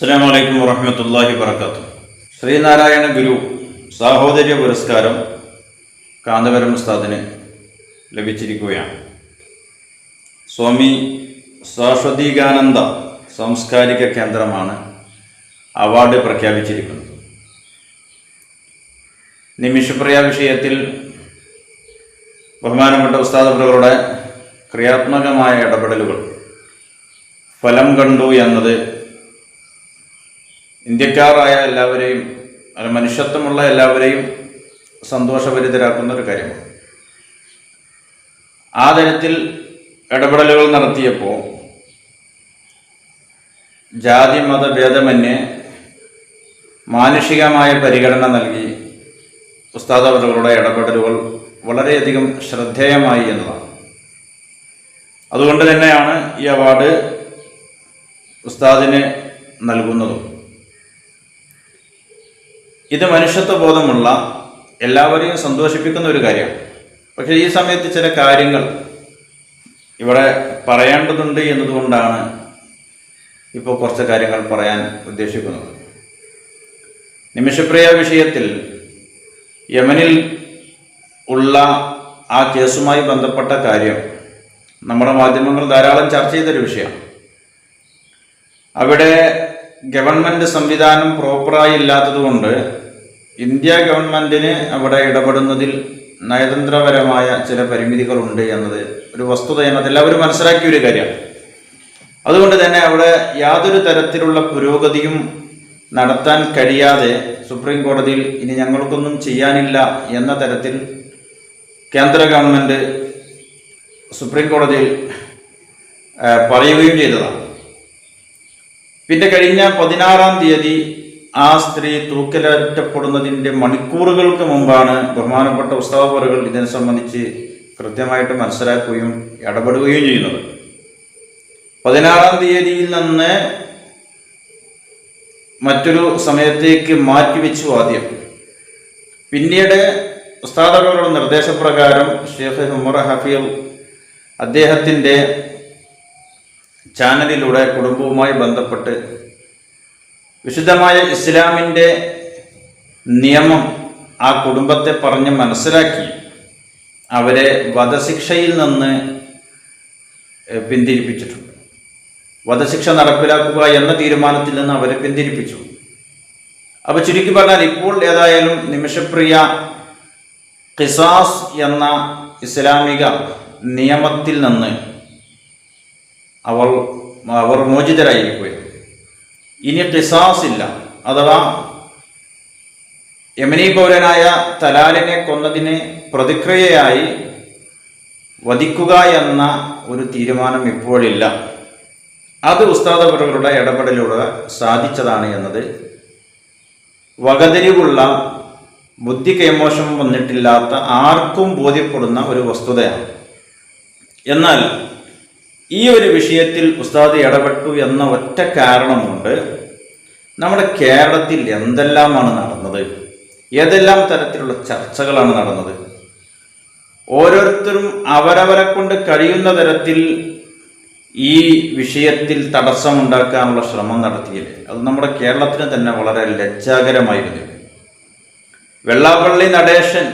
അസ്സാം വലൈക്കും വറഹമത്തല്ലാഹി വർക്കാത്തു ശ്രീനാരായണ ഗുരു സാഹോദര്യ പുരസ്കാരം കാന്തപുരം ഉസ്താദിന് ലഭിച്ചിരിക്കുകയാണ്. സ്വാമി സാശ്വതീകാനന്ദ സാംസ്കാരിക കേന്ദ്രമാണ് അവാർഡ് പ്രഖ്യാപിച്ചിരിക്കുന്നത്. നിമിഷപ്രിയ വിഷയത്തിൽ ബഹുമാനപ്പെട്ട ഉസ്താദുകളുടെ ക്രിയാത്മകമായ ഇടപെടലുകൾ ഫലം കണ്ടു എന്നത് ഇന്ത്യക്കാരായ എല്ലാവരെയും അല്ല മനുഷ്യത്വമുള്ള എല്ലാവരെയും സന്തോഷഭരിതരാക്കുന്ന ഒരു കാര്യമാണ്. ആ തരത്തിൽ ഇടപെടലുകൾ നടത്തിയപ്പോൾ ജാതി മത ഭേദമന്യേ മാനുഷികമായ പരിഗണന നൽകി ഉസ്താദ് ഇടപെടലുകൾ വളരെയധികം ശ്രദ്ധേയമായി എന്നതാണ്. അതുകൊണ്ട് തന്നെയാണ് ഈ അവാർഡ് ഉസ്താദിന് നൽകുന്നതും. ഇത് മനുഷ്യത്വ ബോധമുള്ള എല്ലാവരെയും സന്തോഷിപ്പിക്കുന്ന ഒരു കാര്യമാണ്. പക്ഷെ ഈ സമയത്ത് ചില കാര്യങ്ങൾ ഇവിടെ പറയേണ്ടതുണ്ട് എന്നതുകൊണ്ടാണ് ഇപ്പോൾ കുറച്ച് കാര്യങ്ങൾ പറയാൻ ഉദ്ദേശിക്കുന്നത്. നിമിഷപ്രിയ വിഷയത്തിൽ യമനിൽ ഉള്ള ആ കേസുമായി ബന്ധപ്പെട്ട കാര്യം നമ്മുടെ മാധ്യമങ്ങൾ ധാരാളം ചർച്ച ചെയ്തൊരു വിഷയമാണ്. അവിടെ ഗവൺമെന്റ് സംവിധാനം പ്രോപ്പറായി ഇല്ലാത്തതുകൊണ്ട് ഇന്ത്യ ഗവൺമെന്റിന് അവിടെ ഇടപെടുന്നതിൽ നയതന്ത്രപരമായ ചില പരിമിതികളുണ്ട് എന്നത് ഒരു വസ്തുതയാണ് അതെല്ലാവരും മനസ്സിലാക്കിയ ഒരു കാര്യമാണ്. അതുകൊണ്ട് തന്നെ അവിടെ യാതൊരു തരത്തിലുള്ള പുരോഗതിയും നടത്താൻ കഴിയാതെ സുപ്രീം കോടതിയിൽ ഇനി ഞങ്ങൾക്കൊന്നും ചെയ്യാനില്ല എന്ന തരത്തിൽ കേന്ദ്ര ഗവൺമെന്റ് സുപ്രീം കോടതിയിൽ പറയുകയും ചെയ്തതാണ്. പിന്നെ കഴിഞ്ഞ പതിനാറാം തീയതി ആ സ്ത്രീ തൂക്കിലേറ്റപ്പെടുന്നതിന്റെ മണിക്കൂറുകൾക്ക് മുമ്പാണ് ബഹുമാനപ്പെട്ട ഉസ്താവറുകൾ ഇതിനെ സംബന്ധിച്ച് കൃത്യമായിട്ട് മനസ്സിലാക്കുകയും ഇടപെടുകയും ചെയ്യുന്നത്. പതിനാറാം തീയതിയിൽ നിന്ന് മറ്റൊരു സമയത്തേക്ക് മാറ്റിവെച്ചു ആദ്യം. പിന്നീട് ഉസ്താദകളുടെ നിർദ്ദേശപ്രകാരം ഷെയ്ഖ് ഉമർ ഹഫീൽ അദ്ദേഹത്തിന്റെ ചാനലിലൂടെ കുടുംബവുമായി ബന്ധപ്പെട്ട് വിശുദ്ധമായ ഇസ്ലാമിന്റെ നിയമം ആ കുടുംബത്തെ പറഞ്ഞ് മനസ്സിലാക്കി അവരെ വധശിക്ഷയിൽ നിന്ന് പിന്തിരിപ്പിച്ചിട്ടുണ്ട്. വധശിക്ഷ നടപ്പിലാക്കുക എന്ന തീരുമാനത്തിൽ നിന്ന് അവരെ പിന്തിരിപ്പിച്ചു. അപ്പോൾ ചുരുക്കി പറഞ്ഞാൽ ഇപ്പോൾ ഏതായാലും നിമിഷപ്രിയ ഖിസാസ് എന്ന ഇസ്ലാമിക നിയമത്തിൽ നിന്ന് അവൾ അവർ മോചിതരായിരിക്കുകയാണ് ഇനി ഖിസാസ് ഇല്ല. അഥവാ യമനി പൗരനായ തലാലിനെ കൊന്നതിന് പ്രതിക്രിയയായി വധിക്കുക എന്ന ഒരു തീരുമാനം ഇപ്പോഴില്ല അത് ഉസ്താദവരുടെ ഇടപെടലിലൂടെ സാധിച്ചതാണ് എന്നത് വകതിരിവുള്ള ബുദ്ധി കൈമോശം വന്നിട്ടില്ലാത്ത ആർക്കും ബോധ്യപ്പെടുന്ന ഒരു വസ്തുതയാണ്. എന്നാൽ ഈ ഒരു വിഷയത്തിൽ ഉസ്താദ് ഇടപെട്ടു എന്ന ഒറ്റ കാരണം കൊണ്ട് നമ്മുടെ കേരളത്തിൽ എന്തെല്ലാമാണ് നടന്നത്? ഏതെല്ലാം തരത്തിലുള്ള ചർച്ചകളാണ് നടന്നത്? ഓരോരുത്തരും അവരവരെ കൊണ്ട് കഴിയുന്ന തരത്തിൽ ഈ വിഷയത്തിൽ തടസ്സമുണ്ടാക്കാനുള്ള ശ്രമം നടത്തിയില്ലേ? അത് നമ്മുടെ കേരളത്തിന് തന്നെ വളരെ ലജ്ജാകരമായിരുന്നു. വെള്ളാപ്പള്ളി നടേശൻ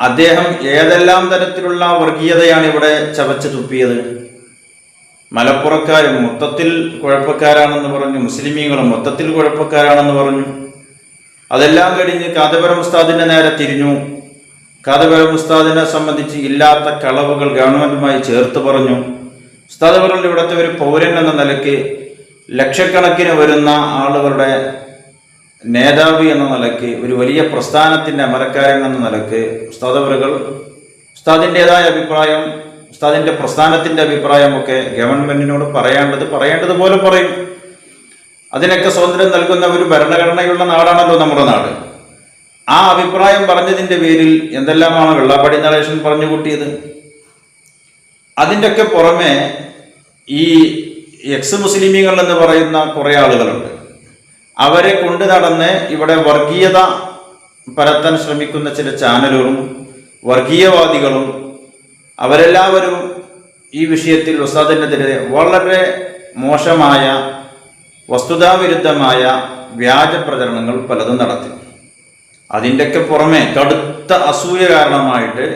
അദ്ദേഹം ഏതെല്ലാം തരത്തിലുള്ള വർഗീയതയാണ് ഇവിടെ ചവച്ച് തുപ്പിയത്? മലപ്പുറക്കാരും മൊത്തത്തിൽ കുഴപ്പക്കാരാണെന്ന് പറഞ്ഞു. മുസ്ലിമീങ്ങളും മൊത്തത്തിൽ കുഴപ്പക്കാരാണെന്ന് പറഞ്ഞു. അതെല്ലാം കഴിഞ്ഞ് കാതപുരം ഉസ്താദിന്റെ നേരെ തിരിഞ്ഞു. കാതപുരം ഉസ്താദിനെ സംബന്ധിച്ച് ഇല്ലാത്ത കളവുകൾ ഗവൺമെന്റുമായി ചേർത്ത് പറഞ്ഞു. ഉസ്താദ് പറഞ്ഞു ഇവിടുത്തെ ഒരു പൗരൻ എന്ന നിലയ്ക്ക് ലക്ഷക്കണക്കിന് വരുന്ന ആളുകളുടെ നേതാവ് എന്ന നിലയ്ക്ക് ഒരു വലിയ പ്രസ്ഥാനത്തിന്റെ അമരക്കാരൻ എന്ന നിലയ്ക്ക് ഉസ്താദവറുകൾ ഉസ്താദിന്റെതായ അഭിപ്രായം ഉസ്താദിന്റെ പ്രസ്ഥാനത്തിന്റെ അഭിപ്രായമൊക്കെ ഗവൺമെന്റിനോട് പറയേണ്ടത് പറയേണ്ടതുപോലെ പറയും. അതിനൊക്കെ സ്വാതന്ത്ര്യം നൽകുന്ന ഒരു ഭരണഘടനയുള്ള നാടാണല്ലോ നമ്മുടെ നാട്. ആ അഭിപ്രായം പറഞ്ഞതിന്റെ പേരിൽ എന്തെല്ലാമാണ് വെള്ളാപ്പടി നടേശൻ പറഞ്ഞു കൂട്ടിയത്? അതിന്റെയൊക്കെ പുറമെ ഈ എക്സ് മുസ്ലിമീങ്ങൾ എന്ന് പറയുന്ന കുറേ ആളുകളുണ്ട്. അവരെ കൊണ്ടു നടന്ന് ഇവിടെ വർഗീയത പരത്താൻ ശ്രമിക്കുന്ന ചില ചാനലുകളും വർഗീയവാദികളും അവരെല്ലാവരും ഈ വിഷയത്തിൽ ഉസ്താദിനെതിരെ വളരെ മോശമായ വസ്തുതാവിരുദ്ധമായ വ്യാജ പ്രചരണങ്ങൾ പലതും നടത്തി. അതിന്റെയൊക്കെ പുറമെ കടുത്ത അസൂയ കാരണമായിട്ട്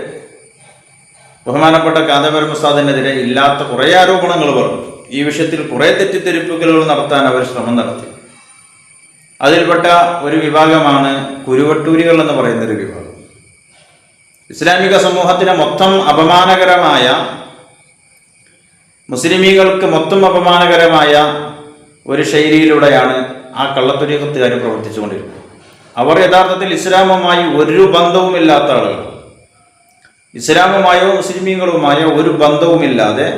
ബഹുമാനപ്പെട്ട കാന്തപുരം ഉസ്താദിനെതിരെ ഇല്ലാത്ത കുറേ ആരോപണങ്ങൾ പറഞ്ഞു ഈ വിഷയത്തിൽ കുറേ തെറ്റിദ്ധരിപ്പുകൾ നടത്താൻ അവർ ശ്രമം നടത്തി. അതിൽപ്പെട്ട ഒരു വിഭാഗമാണ് കുരുവട്ടൂരികൾ എന്ന് പറയുന്ന ഒരു വിഭാഗം. ഇസ്ലാമിക സമൂഹത്തിന് മൊത്തം അപമാനകരമായ മുസ്ലിമീകൾക്ക് മൊത്തം അപമാനകരമായ ഒരു ശൈലിയിലൂടെയാണ് ആ കള്ളത്തുരീകത്തുകാർ പ്രവർത്തിച്ചുകൊണ്ടിരുന്നത്. അവർ യഥാർത്ഥത്തിൽ ഇസ്ലാമുമായി ഒരു ബന്ധവുമില്ലാത്ത ആളുകൾ. ഇസ്ലാമുമായോ മുസ്ലിമീങ്ങളുമായോ ഒരു ബന്ധവുമില്ലാതെ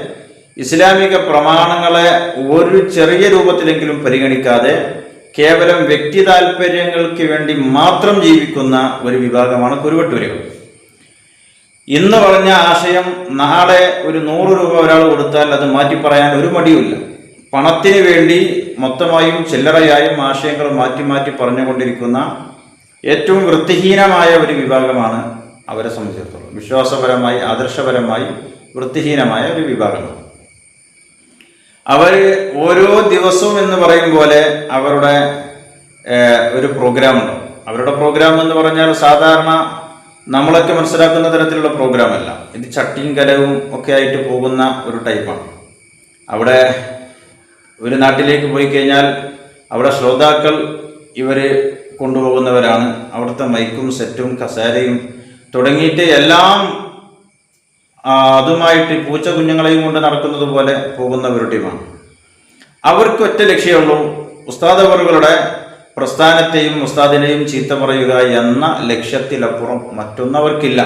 ഇസ്ലാമിക പ്രമാണങ്ങളെ ഒരു ചെറിയ രൂപത്തിലെങ്കിലും പരിഗണിക്കാതെ കേവലം വ്യക്തി താല്പര്യങ്ങൾക്ക് വേണ്ടി മാത്രം ജീവിക്കുന്ന ഒരു വിഭാഗമാണ് കുരുവട്ടൂരുകൾ. ഇന്ന് പറഞ്ഞ ആശയം നാളെ ഒരു നൂറ് രൂപ ഒരാൾ കൊടുത്താൽ അത് മാറ്റി പറയാൻ ഒരു മടിയുമില്ല. പണത്തിന് വേണ്ടി മൊത്തമായും ചില്ലറയായും ആശയങ്ങൾ മാറ്റി മാറ്റി പറഞ്ഞുകൊണ്ടിരിക്കുന്ന ഏറ്റവും വൃത്തിഹീനമായ ഒരു വിഭാഗമാണ് അവരെ സംബന്ധിച്ചിടത്തോളം. വിശ്വാസപരമായി ആദർശപരമായി വൃത്തിഹീനമായ ഒരു വിഭാഗമാണ്. അവർ ഓരോ ദിവസവും എന്ന് പറയും പോലെ അവരുടെ ഒരു പ്രോഗ്രാം ഉണ്ടാവും അവരുടെ പ്രോഗ്രാം എന്ന് പറഞ്ഞാൽ സാധാരണ നമ്മളൊക്കെ മനസ്സിലാക്കുന്ന തരത്തിലുള്ള പ്രോഗ്രാം അല്ല. ഇത് ചട്ടിയും കലവും ഒക്കെ ആയിട്ട് പോകുന്ന ഒരു ടൈപ്പാണ് അവിടെ ഒരു നാട്ടിലേക്ക് പോയി കഴിഞ്ഞാൽ അവിടെ ശ്രോതാക്കൾ ഇവർ കൊണ്ടുപോകുന്നവരാണ്. അവിടുത്തെ മൈക്കും സെറ്റും കസേരയും തുടങ്ങിയിട്ട് എല്ലാം അതുമായിട്ട് പൂച്ച കുഞ്ഞുങ്ങളെയും കൊണ്ട് നടക്കുന്നത് പോലെ ഒരു ടീമാണ്. അവർക്ക് ഒറ്റ ലക്ഷ്യമുള്ളൂ ഉസ്താദ് അവറുകളുടെ പ്രസ്ഥാനത്തെയും ഉസ്താദിനെയും ചീത്ത പറയുക എന്ന ലക്ഷ്യത്തിലപ്പുറം മറ്റൊന്നവർക്കില്ല.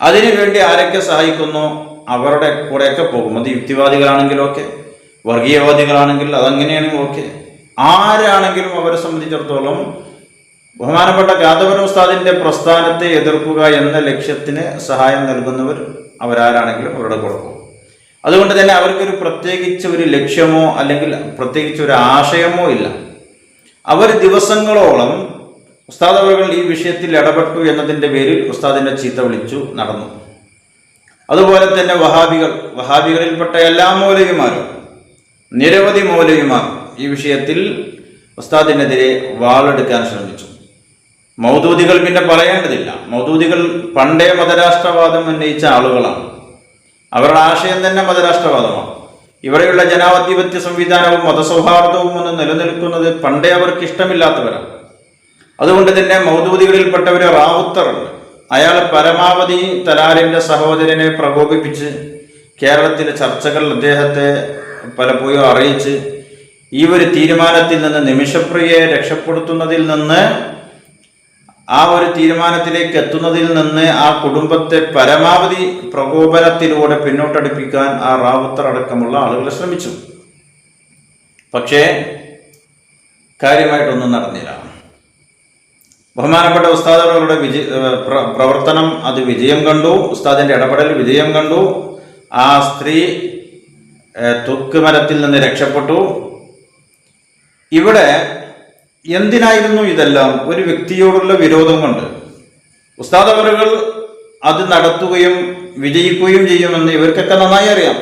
അതിനുവേണ്ടി ആരൊക്കെ സഹായിക്കുന്നു? അവരുടെ കൂടെയൊക്കെ പോകും. അത് യുക്തിവാദികളാണെങ്കിലും ഒക്കെ വർഗീയവാദികളാണെങ്കിൽ അതങ്ങനെയാണെങ്കിലും ഒക്കെ ആരാണെങ്കിലും അവരെ സംബന്ധിച്ചിടത്തോളം ബഹുമാനപ്പെട്ട ഗാന്ധവരം ഉസ്താദിന്റെ പ്രസ്ഥാനത്തെ എതിർക്കുക എന്ന ലക്ഷ്യത്തിന് സഹായം നൽകുന്നവർ അവരാരാണെങ്കിലും അവരുടെ കുഴപ്പവും അതുകൊണ്ട് തന്നെ അവർക്കൊരു പ്രത്യേകിച്ച് ഒരു ലക്ഷ്യമോ അല്ലെങ്കിൽ പ്രത്യേകിച്ച് ഒരു ആശയമോ ഇല്ല. അവർ ദിവസങ്ങളോളം ഉസ്താദ് അവകൾ ഈ വിഷയത്തിൽ ഇടപെട്ടു എന്നതിന്റെ പേരിൽ ഉസ്താദിനെ ചീത്ത വിളിച്ചു നടന്നു. അതുപോലെ തന്നെ വഹാബികൾ വഹാബികളിൽപ്പെട്ട എല്ലാ മൗലവിമാരും നിരവധി മൗലവിമാർ ഈ വിഷയത്തിൽ ഉസ്താദിനെതിരെ വാളെടുക്കാൻ ശ്രമിച്ചു. മൗദൂദികൾ പിന്നെ പറയേണ്ടതില്ല. മൗദൂദികൾ പണ്ടേ മതരാഷ്ട്രവാദം ഉന്നയിച്ച ആളുകളാണ്. അവരുടെ ആശയം തന്നെ മതരാഷ്ട്രവാദമാണ്. ഇവിടെയുള്ള ജനാധിപത്യ സംവിധാനവും മതസൗഹാർദ്ദവും ഒന്നും നിലനിൽക്കുന്നത് പണ്ടേ അവർക്ക് ഇഷ്ടമില്ലാത്തവരാണ്. അതുകൊണ്ട് തന്നെ മൗദൂദികളിൽപ്പെട്ടവര് റാവുത്തറുണ്ട്. അയാൾ പരമാവധി തലാലിന്റെ സഹോദരനെ പ്രകോപിപ്പിച്ച് കേരളത്തിലെ ചർച്ചകൾ അദ്ദേഹത്തെ പലപ്പോഴും അറിയിച്ച് ഈ ഒരു തീരുമാനത്തിൽ നിന്ന് നിമിഷപ്രിയയെ രക്ഷപ്പെടുത്തുന്നതിൽ നിന്ന് ആ ഒരു തീരുമാനത്തിലേക്ക് എത്തുന്നതിൽ നിന്ന് ആ കുടുംബത്തെ പരമാവധി പ്രകോപനത്തിലൂടെ പിന്നോട്ടടിപ്പിക്കാൻ ആ റാവുത്തർ അടക്കമുള്ള ആളുകൾ ശ്രമിച്ചു. പക്ഷേ കാര്യമായിട്ടൊന്നും നടന്നില്ല. ബഹുമാനപ്പെട്ട ഉസ്താദുകളുടെ വിജയ പ്രവർത്തനം അത് വിജയം കണ്ടു. ഉസ്താദിന്റെ ഇടപെടൽ വിജയം കണ്ടു. ആ സ്ത്രീ തൊക്ക് മരത്തിൽ നിന്ന് രക്ഷപ്പെട്ടു. ഇവിടെ എന്തിനായിരുന്നു ഇതെല്ലാം? ഒരു വ്യക്തിയോടുള്ള വിരോധം കൊണ്ട്. ഉസ്താദ് അവറുകൾ അത് നടത്തുകയും വിജയിക്കുകയും ചെയ്യുമെന്ന് ഇവർക്കൊക്കെ നന്നായി അറിയാം.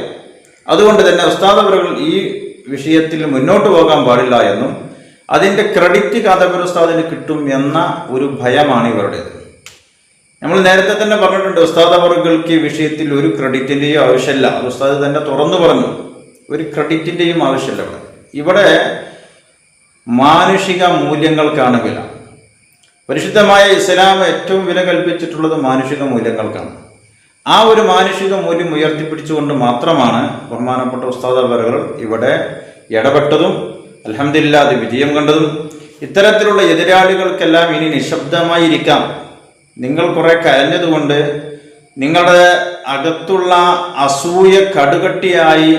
അതുകൊണ്ട് തന്നെ ഉസ്താദ് അവറുകൾ ഈ വിഷയത്തിൽ മുന്നോട്ട് പോകാൻ പാടില്ല എന്നും അതിന്റെ ക്രെഡിറ്റ് കാതപുര ഉസ്താദിന് കിട്ടും എന്ന ഒരു ഭയമാണ് ഇവരുടേത്. നമ്മൾ നേരത്തെ തന്നെ പറഞ്ഞിട്ടുണ്ട് ഉസ്താദ് അവറുകൾക്ക് ഈ വിഷയത്തിൽ ഒരു ക്രെഡിറ്റിന്റെയും ആവശ്യമില്ല. ഉസ്താദ് തന്നെ തുറന്നു പറഞ്ഞു ഒരു ക്രെഡിറ്റിന്റെയും ആവശ്യമില്ല ഇവിടെ. ഇവിടെ മാനുഷിക മൂല്യങ്ങൾക്കാണ് വില. പരിശുദ്ധമായ ഇസ്ലാം ഏറ്റവും വില കൽപ്പിച്ചിട്ടുള്ളത് മാനുഷിക മൂല്യങ്ങൾക്കാണ്. ആ ഒരു മാനുഷിക മൂല്യം ഉയർത്തിപ്പിടിച്ചുകൊണ്ട് മാത്രമാണ് ബഹുമാനപ്പെട്ട ഉസ്താദ് അവരുകൾ ഇവിടെ ഇടപെട്ടതും അലഹമില്ല അത് വിജയം കണ്ടതും. ഇത്തരത്തിലുള്ള എതിരാളികൾക്കെല്ലാം ഇനി നിശബ്ദമായിരിക്കാം. നിങ്ങൾ കുറെ കരഞ്ഞതുകൊണ്ട് നിങ്ങളുടെ അകത്തുള്ള അസൂയ കടുകട്ടിയായി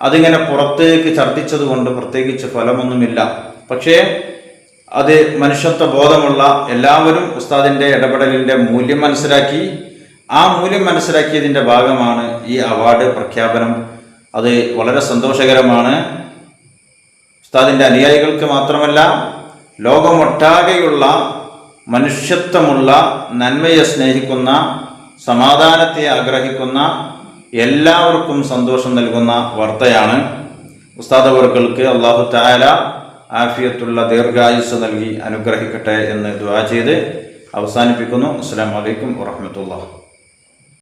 അതിങ്ങനെ പുറത്തേക്ക് ഛർദ്ദിച്ചതുകൊണ്ട് പ്രത്യേകിച്ച് ഫലമൊന്നുമില്ല. പക്ഷേ അത് മനുഷ്യത്വ ബോധമുള്ള എല്ലാവരും ഉസ്താദിന്റെ ഇടപെടലിന്റെ മൂല്യം മനസ്സിലാക്കി ആ മൂല്യം മനസ്സിലാക്കിയതിന്റെ ഭാഗമാണ് ഈ അവാർഡ് പ്രഖ്യാപനം. അത് വളരെ സന്തോഷകരമാണ്. ഉസ്താദിന്റെ അനുയായികൾക്ക് മാത്രമല്ല ലോകമൊട്ടാകെയുള്ള മനുഷ്യത്വമുള്ള നന്മയെ സ്നേഹിക്കുന്ന സമാധാനത്തെ ആഗ്രഹിക്കുന്ന എല്ലാവർക്കും സന്തോഷം നൽകുന്ന വാർത്തയാണ് ഉസ്താദ് അവർക്കൾക്ക് അള്ളാഹു താല ആഫിയത്തുള്ള ദീർഘായുസ് നൽകി അനുഗ്രഹിക്കട്ടെ എന്ന് ദ്വാ ചെയ്ത് അവസാനിപ്പിക്കുന്നു. അസ്സാം വലൈക്കും വാഹമത്തുള്ള